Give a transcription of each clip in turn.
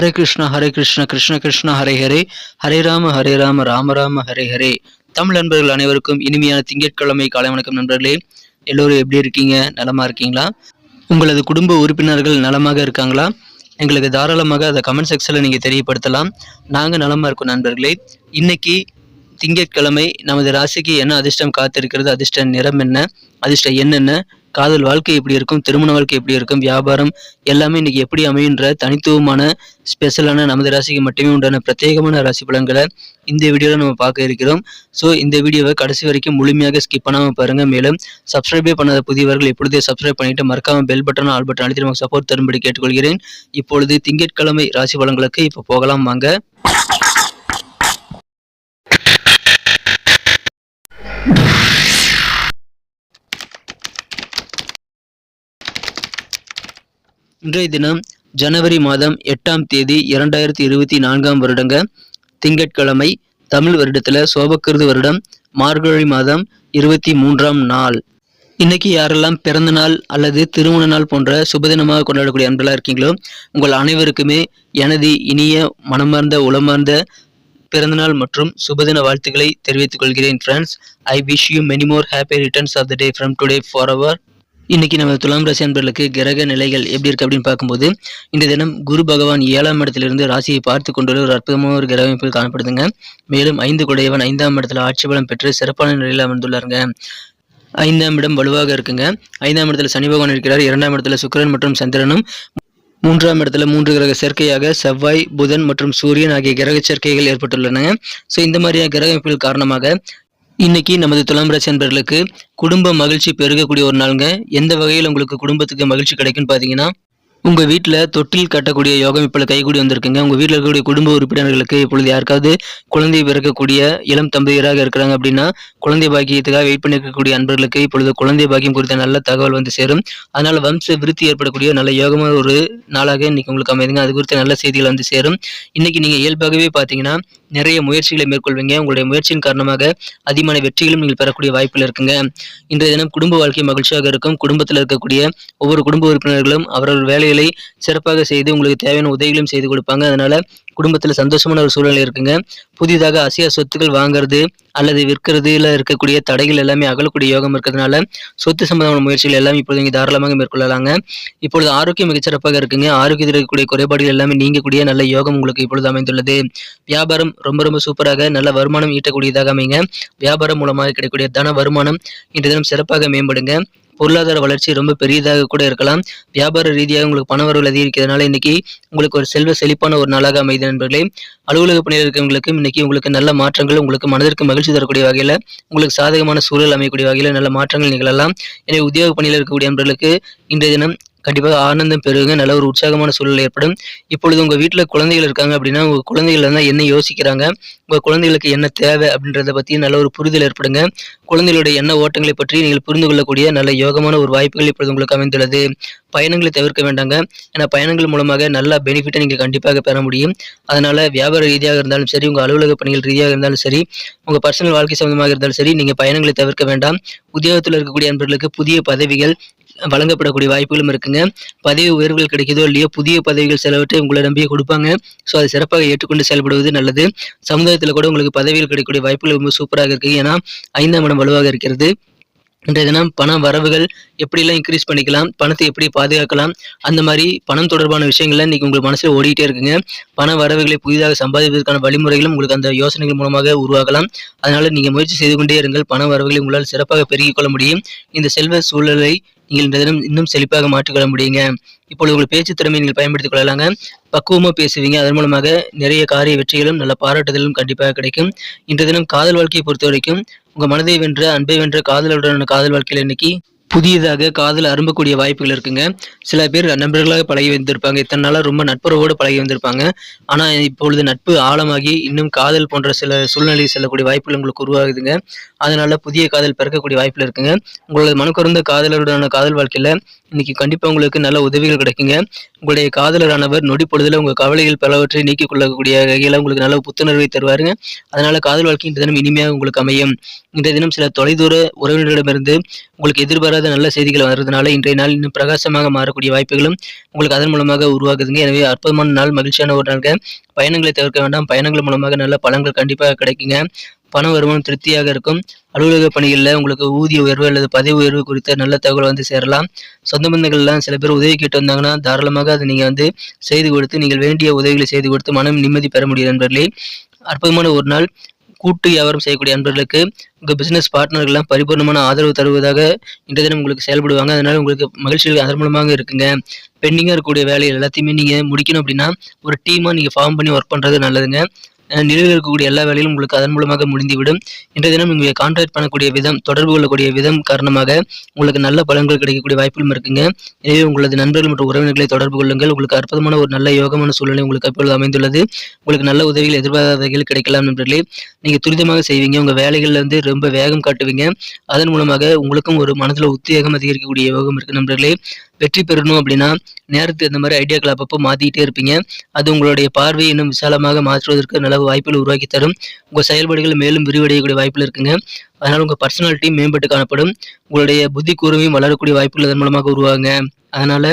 ஹரே கிருஷ்ணா ஹரே கிருஷ்ணா கிருஷ்ண கிருஷ்ணா ஹரே ஹரே ஹரே ராம ஹரே ராம ராம ராம ஹரே ஹரே தமிழ் நண்பர்கள் அனைவருக்கும் இனிமையான திங்கட்கிழமை காலை வணக்கம் நண்பர்களே. எல்லோரும் எப்படி இருக்கீங்க? நலமா இருக்கீங்களா? உங்களது குடும்ப உறுப்பினர்கள் நலமாக இருக்காங்களா? எங்களுக்கு தாராளமாக அதை கமெண்ட் செக்ஷனில் நீங்கள் தெரியப்படுத்தலாம். நாங்கள் நலமாக இருக்கோம் நண்பர்களே. இன்னைக்கு திங்கட்கிழமை நமது ராசிக்கு என்ன அதிர்ஷ்டம் காத்திருக்கிறது? அதிர்ஷ்ட நிறம் என்ன? அதிர்ஷ்ட என்னென்ன காதல் வாழ்க்கை எப்படி இருக்கும் திருமண வாழ்க்கை எப்படி இருக்கும் வியாபாரம் எல்லாமே இன்னைக்கு எப்படி அமையுன்ற தனித்துவமான ஸ்பெஷலான நமது ராசிக்கு மட்டுமே உண்டான பிரத்யேகமான ராசி பலன்களை இந்த வீடியோவில் நம்ம பார்க்க இருக்கிறோம். ஸோ இந்த வீடியோவை கடைசி வரைக்கும் முழுமையாக ஸ்கிப் பண்ணாமல் பாருங்கள் மேலும் சப்ஸ்கிரைபே பண்ணாத புதியவர்கள் இப்பொழுதே சப்ஸ்கிரைப் பண்ணிவிட்டு மறக்காமல் பெல் பட்டன் ஆல் பட்டன் அழுத்தி நமக்கு சப்போர்ட் தரும்படி கேட்டுக்கொள்கிறேன். இப்பொழுது திங்கட்கிழமை ராசி பலன்களுக்கு இப்போ போகலாம். வாங்க. இன்றைய தினம் ஜனவரி மாதம் எட்டாம் தேதி இரண்டாயிரத்தி இருபத்தி நான்காம் வருடங்க. திங்கட்கிழமை தமிழ் வருடத்துல சோபக்கிருது வருடம் மார்கழி மாதம் இருபத்தி மூன்றாம் நாள். இன்னைக்கு யாரெல்லாம் பிறந்த நாள் அல்லது திருமண நாள் போன்ற சுபதினமாக கொண்டாடக்கூடிய அன்பெல்லாம் இருக்கீங்களோ உங்கள் அனைவருக்குமே எனது இனிய மனமார்ந்த உளமார்ந்த பிறந்தநாள் மற்றும் சுபதின வாழ்த்துக்களை தெரிவித்துக் கொள்கிறேன் friends I wish you many more happy returns of the day from today for our இன்னைக்கு நம்ம துலாம் ராசி அன்பர்களுக்கு கிரக நிலைகள் எப்படி இருக்கு அப்படின்னு பார்க்கும்போது இந்த தினம் குரு பகவான் ஏழாம் இடத்திலிருந்து ராசியை பார்த்து கொண்டுள்ள ஒரு அற்புதமான ஒரு கிரக அமைப்பில் காணப்படுதுங்க. மேலும் ஐந்து குடையவன் ஐந்தாம் இடத்துல ஆட்சி பலம் பெற்று சிறப்பான நிலையில் அமர்ந்துள்ளாருங்க. ஐந்தாம் இடம் வலுவாக இருக்குங்க. ஐந்தாம் இடத்துல சனி பகவான் இருக்கிறார். இரண்டாம் இடத்துல சுக்கரன் மற்றும் சந்திரனும் மூன்றாம் இடத்துல மூன்று கிரக சேர்க்கையாக செவ்வாய் புதன் மற்றும் சூரியன் ஆகிய கிரக சேர்க்கைகள் ஏற்பட்டுள்ளன ஸோ இந்த மாதிரியான கிரக அமைப்புகள் காரணமாக இன்னைக்கு நமது துலாம் ராசி அன்பர்களுக்கு குடும்ப மகிழ்ச்சி பெருகக்கூடிய ஒரு நாளுங்க. எந்த வகையில் உங்களுக்கு குடும்பத்துக்கு மகிழ்ச்சி கிடைக்குன்னு பார்த்தீங்கன்னா உங்கள் வீட்டில் தொட்டில் கட்டக்கூடிய யோகம் இப்போ கைகூடி வந்திருக்குங்க. உங்கள் வீட்டில் இருக்கக்கூடிய குடும்ப உறுப்பினர்களுக்கு இப்பொழுது யாருக்காவது குழந்தை பிறக்கக்கூடிய இளம் தம்பதியராக இருக்கிறாங்க அப்படின்னா குழந்தை பாக்கியத்துக்காக வெயிட் பண்ணிருக்கக்கூடிய அன்பர்களுக்கு இப்பொழுது குழந்தை பாக்கியம் குறித்த நல்ல தகவல் வந்து சேரும். அதனால் வம்ச விருத்தி ஏற்படக்கூடிய நல்ல யோகமான ஒரு நாளாக இன்னைக்கு உங்களுக்கு அமைதுங்க அது குறித்த நல்ல செய்திகள் வந்து சேரும். இன்னைக்கு நீங்கள் இயல்பாகவே பார்த்தீங்கன்னா நிறைய முயற்சிகளை மேற்கொள்வீங்க. உங்களுடைய முயற்சியின் காரணமாக அதிகமான வெற்றிகளும் நீங்கள் பெறக்கூடிய வாய்ப்புகள் இருக்குங்க. இன்றைய தினம் குடும்ப வாழ்க்கை மகிழ்ச்சியாக இருக்கும். குடும்பத்தில் இருக்கக்கூடிய ஒவ்வொரு குடும்ப உறுப்பினர்களும் அவர்கள் வேலைகளை சிறப்பாக செய்து உங்களுக்கு தேவையான உதவிகளும் செய்து கொடுப்பாங்க. அதனால குடும்பத்தில் சந்தோஷமான ஒரு சூழ்நிலை இருக்குங்க. புதிதாக அசையா சொத்துக்கள் வாங்குறது அல்லது விற்கிறதுல இருக்கக்கூடிய தடைகள் எல்லாமே அகலக்கூடிய யோகம் இருக்கிறதுனால சொத்து சம்பந்தமான முயற்சிகள் எல்லாம் இப்பொழுது நீங்கள் தாராளமாக மேற்கொள்ளலாங்க. இப்பொழுது ஆரோக்கியம் மிகச்சிறப்பாக இருக்குங்க. ஆரோக்கியத்தில் இருக்கக்கூடிய குறைபாடுகள் எல்லாமே நீங்கக்கூடிய நல்ல யோகம் உங்களுக்கு இப்பொழுது அமைந்துள்ளது. வியாபாரம் ரொம்ப ரொம்ப சூப்பராக நல்ல வருமானம் ஈட்டக்கூடியதாக அமைங்க வியாபாரம் மூலமாக கிடைக்கக்கூடிய தன வருமானம் இன்று தினம் சிறப்பாக மேம்படுங்க. பொருளாதார வளர்ச்சி ரொம்ப பெரியதாக கூட இருக்கலாம். வியாபார ரீதியாக உங்களுக்கு பண வரவு அதிகரிக்கிறதுனால இன்னைக்கு உங்களுக்கு ஒரு செல்வ செழிப்பான ஒரு நாளாக அமைது நண்பர்களே. அலுவலக பணியில் இருக்கிறவங்களுக்கும் இன்னைக்கு உங்களுக்கு நல்ல மாற்றங்கள் உங்களுக்கு மனதிற்கு மகிழ்ச்சி தரக்கூடிய வகையில் உங்களுக்கு சாதகமான சூழல் அமையக்கூடிய வகையில் நல்ல மாற்றங்கள் நிகழலாம். எனவே உத்தியோக பணியில் இருக்கக்கூடிய நண்பர்களுக்கு இன்றைய தினம் கண்டிப்பாக ஆனந்தம் பெருகுங்க நல்ல ஒரு உற்சாகமான சூழல் ஏற்படும். இப்பொழுது உங்கள் வீட்டில் குழந்தைகள் இருக்காங்க அப்படின்னா உங்கள் குழந்தைகள் தான் என்ன யோசிக்கிறாங்க? உங்கள் குழந்தைகளுக்கு என்ன தேவை அப்படின்றத பற்றி நல்ல ஒரு புரிதல் ஏற்படுங்க. குழந்தைகளுடைய எண்ண ஓட்டங்களை பற்றி நீங்கள் புரிந்து கொள்ளக்கூடிய நல்ல யோகமான ஒரு வாய்ப்புகள் இப்பொழுது உங்களுக்கு அமைந்துள்ளது. பயணங்களை தவிர்க்க வேண்டாங்க. ஏன்னா பயணங்கள் மூலமாக நல்ல பெனிஃபிட்டை நீங்கள் கண்டிப்பாக பெற முடியும். அதனால வியாபார ரீதியாக இருந்தாலும் சரி உங்கள் அலுவலக பணிகள் ரீதியாக இருந்தாலும் சரி உங்கள் பர்சனல் வாழ்க்கை சம்பந்தமாக இருந்தாலும் சரி நீங்கள் பயணங்களை தவிர்க்க வேண்டாம். உத்தியோகத்தில் இருக்கக்கூடிய நண்பர்களுக்கு புதிய பதவிகள் வழங்கப்படக்கூடிய வாய்ப்புகளும் இருக்குங்க. பதவி உயர்வுகள் கிடைக்குதோ இல்லையோ புதிய பதவிகள் சிலவற்றை உங்களை நம்பியே கொடுப்பாங்க. ஸோ அதை சிறப்பாக ஏற்றுக்கொண்டு செயல்படுவது நல்லது. சமுதாயத்தில் கூட உங்களுக்கு பதவிகள் கிடைக்கக்கூடிய வாய்ப்புகள் ரொம்ப சூப்பராக இருக்குது ஏன்னா ஐந்தாம் இடம் வலுவாக இருக்கிறது. இன்றைய தினம் பண வரவுகள் எப்படிலாம் இன்க்ரீஸ் பண்ணிக்கலாம் பணத்தை எப்படி பாதுகாக்கலாம் அந்த மாதிரி பணம் தொடர்பான விஷயங்கள்லாம் இன்றைக்கி உங்கள் மனசில் ஓடிட்டே இருக்குங்க. பண வரவுகளை புதிதாக சம்பாதிப்பதற்கான வழிமுறைகளும் உங்களுக்கு அந்த யோசனைகள் மூலமாக உருவாகலாம். அதனால் நீங்கள் முயற்சி செய்து கொண்டே இருங்கள். பண வரவுகளை உங்களால் சிறப்பாக பெருகிக் கொள்ள முடியும். இந்த செல்வ சூழலை நீங்கள் இந்த தினம் இன்னும் செழிப்பாக மாற்றிக்கொள்ள முடியுங்க. இப்பொழுது உங்கள் பேச்சு திறமையை நீங்கள் பயன்படுத்திக் கொள்ளலாங்க. பக்குவமாக பேசுவீங்க. அதன் மூலமாக நிறைய காரிய வெற்றிகளும் நல்ல பாராட்டுதலும் கண்டிப்பாக கிடைக்கும். இன்றைய தினம் காதல் வாழ்க்கையை பொறுத்த வரைக்கும் உங்கள் மனதை வென்ற அன்பை வென்ற காதலுடனான காதல் வாழ்க்கையில் இன்னைக்கு புதியதாக காதல் அரும்பக்கூடிய வாய்ப்புகள் இருக்குங்க. சில பேர் நண்பர்களாக பழகி வந்திருப்பாங்க. இத்தனை நாளாக ரொம்ப நட்புறவோடு பழகி வந்திருப்பாங்க. ஆனால் இப்பொழுது நட்பு ஆழமாகி இன்னும் காதல் போன்ற சில சூழ்நிலையில் செல்லக்கூடிய வாய்ப்புகள் உங்களுக்கு உருவாகுதுங்க. அதனால புதிய காதல் பிறக்கக்கூடிய வாய்ப்புகள் இருக்குங்க. உங்களது மனக்குறந்த காதலருடனான காதல் வாழ்க்கையில் இன்னைக்கு கண்டிப்பாக உங்களுக்கு நல்ல உதவிகள் கிடைக்குங்க. உங்களுடைய காதலரானவர் நொடி பொழுதில் உங்கள் கவலைகள் பலவற்றை நீக்கிக் கொள்ளக்கூடிய வகையில் உங்களுக்கு நல்ல புத்துணர்வை தருவாருங்க. அதனால் காதல் வாழ்க்கை இன்றைய தினம் இனிமையாக உங்களுக்கு அமையும். இன்றைய தினம் சில தொலைதூர உறவினர்களிடமிருந்து உங்களுக்கு எதிர்பாராத நல்ல செய்திகள் வர்றதுனால இன்றைய நாள் இன்னும் பிரகாசமாக மாறக்கூடிய வாய்ப்புகளும் உங்களுக்கு அதன் மூலமாக உருவாகுதுங்க. எனவே அற்புதமான நாள் மகிழ்ச்சியான ஒரு நாளுங்க. பயணங்களை தவிர்க்க வேண்டாம். பயணங்கள் மூலமாக நல்ல பலன்கள் கண்டிப்பாக கிடைக்குங்க. பண வருமானம் திருப்தியாக இருக்கும். அலுவலக பணிகளில் உங்களுக்கு ஊதிய உயர்வு அல்லது பதவி உயர்வு குறித்த நல்ல தகவல் வந்து சேரலாம். சொந்த பந்தங்கள்லாம் சில பேர் உதவி கேட்டு வந்தாங்கன்னா தாராளமாக அதை நீங்கள் வந்து செய்து கொடுத்து நீங்கள் வேண்டிய உதவிகளை செய்து கொடுத்து மனம் நிம்மதி பெற முடியும் நண்பர்களே. அற்புதமான ஒரு நாள். கூட்டு வியாபாரம் செய்யக்கூடிய நண்பர்களுக்கு உங்கள் பிஸ்னஸ் பார்ட்னர்கள்லாம் பரிபூர்ணமான ஆதரவு தருவதாக இன்றைய தினம் உங்களுக்கு செயல்படுவாங்க. அதனால் உங்களுக்கு மகிழ்ச்சிகள் அதன் மூலமாக இருக்குங்க. பெண்டிங்காக இருக்கக்கூடிய வேலைகள் எல்லாத்தையுமே நீங்கள் முடிக்கணும் அப்படின்னா ஒரு டீமாக நீங்கள் ஃபார்ம் பண்ணி ஒர்க் பண்ணுறது நல்லதுங்க. நிலுவையில் இருக்கக்கூடிய எல்லா வேலையும் உங்களுக்கு அதன் மூலமாக முடிந்துவிடும். இன்றைய தினம் நீங்கள் கான்டாக்ட் பண்ணக்கூடிய விதம் தொடர்பு கொள்ளக்கூடிய விதம் காரணமாக உங்களுக்கு நல்ல பலன்கள் கிடைக்கக்கூடிய வாய்ப்புகளும் இருக்குங்க. எனவே உங்களது நண்பர்கள் மற்றும் உறவினர்களை தொடர்பு கொள்ளுங்கள். உங்களுக்கு அற்புதமான ஒரு நல்ல யோகமான சூழ்நிலை உங்களுக்கு அப்பொழுது அமைந்துள்ளது. உங்களுக்கு நல்ல உதவிகள் எதிர்பாராத வகையில் கிடைக்கலாம் நண்பர்களே. நீங்கள் துரிதமாக செய்வீங்க. உங்கள் வேலைகளில் வந்து ரொம்ப வேகம் காட்டுவீங்க. அதன் மூலமாக உங்களுக்கும் ஒரு மனதில் உத்வேகம் அதிகரிக்கக்கூடிய யோகம் இருக்கு நண்பர்களே. வெற்றி பெறணும் அப்படின்னா நேரத்துக்கு இந்த மாதிரி ஐடியாக்களை அப்பப்போ மாற்றிக்கிட்டே இருப்பீங்க. அது உங்களுடைய பார்வையை இன்னும் விசாலமாக மாற்றுவதற்கு நல்ல வாய்ப்புகள் உருவாக்கி தரும். உங்கள் செயல்பாடுகள் மேலும் விரிவடையக்கூடிய வாய்ப்புகள் இருக்குங்க. அதனால் உங்கள் பர்சனாலிட்டியும் மேம்பட்டு காணப்படும். உங்களுடைய புத்தி கூர்மையும் வளரக்கூடிய வாய்ப்புகள் அதன் மூலமாக உருவாங்க அதனால்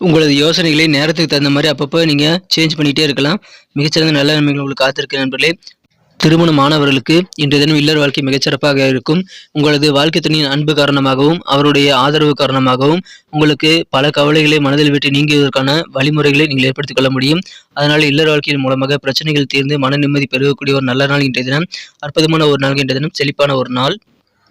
உங்களது யோசனைகளை நேரத்துக்கு தகுந்த மாதிரி அப்பப்போ நீங்கள் சேஞ்ச் பண்ணிகிட்டே இருக்கலாம். மிகச்சிறந்த நல்ல நன்மைகள் உங்களுக்கு காத்திருக்கு நண்பர்களே. திருமணமானவர்களுக்கு இன்றைய தினம் இல்லற வாழ்க்கை மிகச்சிறப்பாக இருக்கும். உங்களது வாழ்க்கை துணையின் அன்பு காரணமாகவும் அவருடைய ஆதரவு காரணமாகவும் உங்களுக்கு பல கவலைகளை மனதில் விட்டு நீங்குவதற்கான வழிமுறைகளை நீங்கள் ஏற்படுத்திக் கொள்ள முடியும். அதனால் இல்லற வாழ்க்கையின் மூலமாக பிரச்சனைகள் தீர்ந்து மன நிம்மதி பெருகக்கூடிய ஒரு நல்ல நாள் இன்றைய தினம். அற்புதமான ஒரு நாள் இன்றைய தினம். செழிப்பான ஒரு நாள்.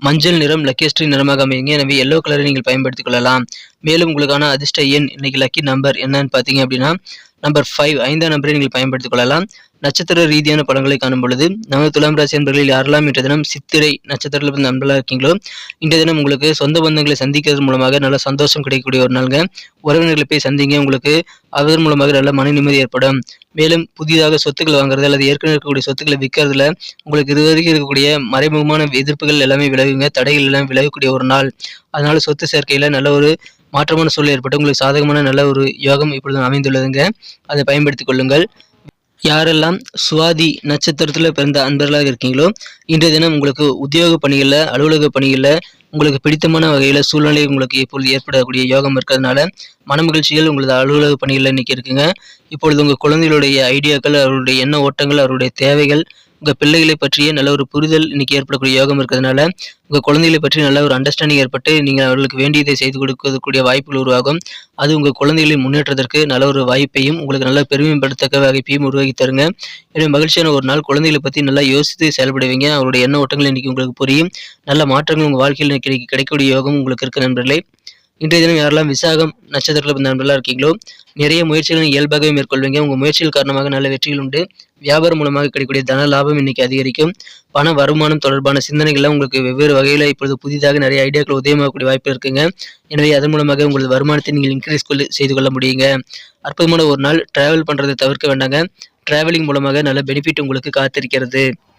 மஞ்சள் நிறம் லக்கியஸ்ட் நிறமாக அமையுங்க. எனவே எல்லோ கலரை நீங்கள் பயன்படுத்திக் கொள்ளலாம். மேலும் உங்களுக்கான அதிர்ஷ்ட எண் இன்னைக்கு லக்கி நம்பர் என்னன்னு பார்த்தீங்க அப்படின்னா நம்பர் ஃபைவ் ஐந்தாம் நம்பரை நீங்கள் பயன்படுத்திக் கொள்ளலாம். நட்சத்திர ரீதியான படங்களை காணும் பொழுது நமது துலாம் ராசி என்பர்களில் யாரெல்லாம் இன்றைய தினம் சித்திரை நட்சத்திரத்தில் வந்து நண்பர்களாக இருக்கீங்களோ இன்றைய தினம் உங்களுக்கு சொந்த பந்தங்களை சந்திக்கிறது மூலமாக நல்ல சந்தோஷம் கிடைக்கக்கூடிய ஒரு நாளுங்க. உறவினர்களை போய் சந்திங்க உங்களுக்கு அதன் மூலமாக நல்ல மன நிம்மதி ஏற்படும். மேலும் புதிதாக சொத்துக்கள் வாங்குறது அல்லது ஏற்கனவே இருக்கக்கூடிய சொத்துக்களை விற்கிறதுல உங்களுக்கு இது வரைக்கும் இருக்கக்கூடிய மறைமுகமான எதிர்ப்புகள் எல்லாமே விலகுங்க. தடைகள் எல்லாம் விலகக்கூடிய ஒரு நாள். அதனால சொத்து சேர்க்கையில் நல்ல ஒரு மாற்றமான சூழல் ஏற்பட்டு உங்களுக்கு சாதகமான நல்ல ஒரு யோகம் இப்பொழுது அமைந்துள்ளதுங்க. அதை பயன்படுத்திக் கொள்ளுங்கள். யாரெல்லாம் சுவாதி நட்சத்திரத்தில் பிறந்த அன்பர்களாக இருக்கீங்களோ இன்றைய தினம் உங்களுக்கு உத்தியோக பணிகளில் அலுவலக பணிகளில் உங்களுக்கு பிடித்தமான வகையில் சூழ்நிலை உங்களுக்கு இப்பொழுது ஏற்படக்கூடிய யோகம் இருக்கிறதுனால மனமகிழ்ச்சிகள் உங்களது அலுவலக பணிகளில் இன்னைக்கு இருக்குங்க. இப்பொழுது உங்கள் குழந்தைகளுடைய ஐடியாக்கள் அவருடைய எண்ண ஓட்டங்கள் அவருடைய தேவைகள் உங்கள் பிள்ளைகளை பற்றிய நல்ல ஒரு புரிதல் இன்னைக்கு ஏற்படக்கூடிய யோகம் இருக்கிறதுனால உங்கள் குழந்தைகளை பற்றி நல்ல ஒரு அண்டர்ஸ்டாண்டிங் ஏற்பட்டு நீங்கள் அவர்களுக்கு வேண்டியதை செய்து கொடுக்கக்கூடிய வாய்ப்புகள் உருவாகும். அது உங்கள் குழந்தைகளின் முன்னேற்றத்திற்கு நல்ல ஒரு வாய்ப்பையும் உங்களுக்கு நல்ல பெருமைப்படுத்தக்க வாய்ப்பையும் உருவாக்கி தருங்க. எனவே மகிழ்ச்சியான ஒரு நாள். குழந்தைகளை பற்றி நல்லா யோசித்து செயல்படுவீங்க. அவருடைய எண்ண ஓட்டங்கள் இன்னைக்கு உங்களுக்கு புரியும். நல்ல மாற்றங்கள் உங்கள் வாழ்க்கையில் கிடைக்க- கிடைக்கக்கூடிய யோகம் உங்களுக்கு இருக்க நண்பர்களே. இன்றைய தினம் யாரெல்லாம் விசாகம் நட்சத்திரத்தில் நண்பர்களாக இருக்கீங்களோ நிறைய முயற்சிகளை இயல்பாகவே மேற்கொள்வீங்க. உங்கள் முயற்சிகள் காரணமாக நல்ல வெற்றிகள் உண்டு. வியாபாரம் மூலமாக கிடைக்கக்கூடிய தன லாபம் இன்னைக்கு அதிகரிக்கும். பண வருமானம் தொடர்பான சிந்தனைகள்லாம் உங்களுக்கு வெவ்வேறு வகையில் இப்பொழுது புதிதாக நிறைய ஐடியாக்கள் உதயமாகக்கூடிய வாய்ப்பு இருக்குங்க. எனவே அதன் மூலமாக உங்களது வருமானத்தை நீங்கள் இன்க்ரீஸ் கொள்ள செய்து கொள்ள முடியுங்க. அற்புதமான ஒரு நாள். டிராவல் பண்ணுறதை தவிர்க்க வேண்டாங்க. டிராவலிங் மூலமாக நல்ல பெனிஃபிட் உங்களுக்கு காத்திருக்கிறது.